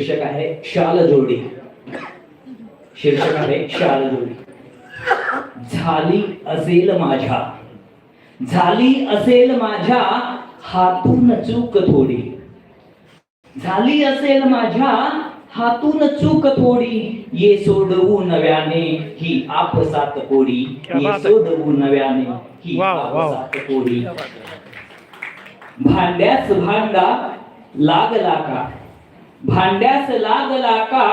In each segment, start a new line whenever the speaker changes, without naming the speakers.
शीर्षक आहे शाल जोडी. शीर्षक आहे शाल जोडी. झाली असेल माझ्या. झाली असेल माझ्या हातून चूक थोडी. झाली असेल माझ्या हातून चूक थोडी. ये सोडवू नव्याने ही आपसात कोडी. ये. सोडवू नव्याने ही. आपसात कोडी. भांड्यास भांडा लागला का भांड्यास लागला का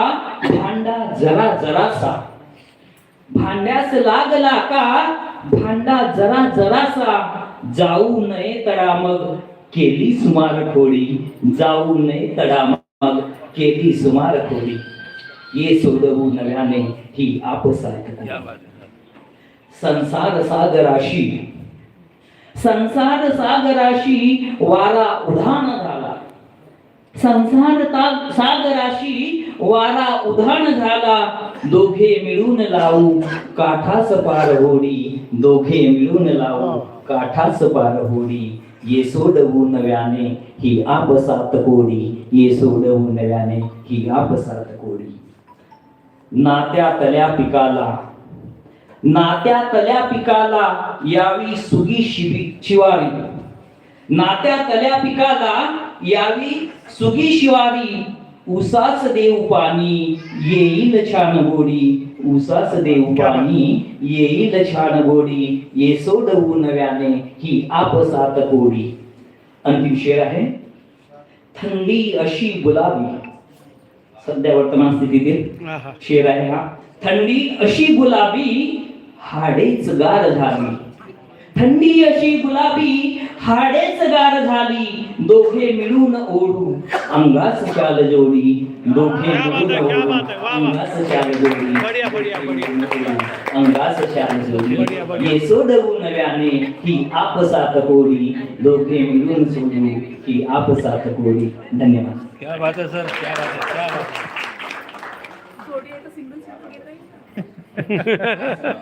भांडा जरा जरासा. भांड्यास लागला का भांडा जरा जरासा. जाऊ नये तडा मग केली सुमार खोडी. जाऊ नये तडा मग केली सुमार खोडी. ये सोडवू नव्याने ही
है.
संसार सागराशी संसार सागराशी वारा झाला संसार सागराशी वारा उधाण झाला. दोघे मिळून लावू काठास पार होडी. दोघे मिळून लावू काठास पार होडी. ये सोडवू नव्याने ही आपसात कोडी. ये सोडवू नव्याने ही आपसात कोडी. नात्यातल्या पिकाला. नात्यातल्या पिकाला यावी सुगी शिवी शिवारी नात्यातल्या पिकाला यावी सुगी शिवारी उसास देव पाणी येईल छान गोडी. उसास देव पाणी येईल छान गोडी. ये सोडवू नव्याने ही आपसात कोडी अंतिम शेर आहे. थंडी अशी गुलाबी. सध्या वर्तमान स्थितीतील. शेर आहे हा. थंडी अशी गुलाबी हाडेच गार झाली. थंडी अशी गुलाबी हाडेच गार झाली दोघे मिळून ओढू। अंगास चाल जोडी दोघे मिळून
क्या
ओढू।
बात है, वाह, वाह.
अंगास चाल जोडी
बढिया, बढिया, बढिया.
अंगास चाल जोडी. ये सोडवू नव्याने ही आपसात कोडी। दोघे मिळून सोडू ही आपसात कोडी। धन्यवाद।
क्या बात है सर? क्या बात है क्या बात है?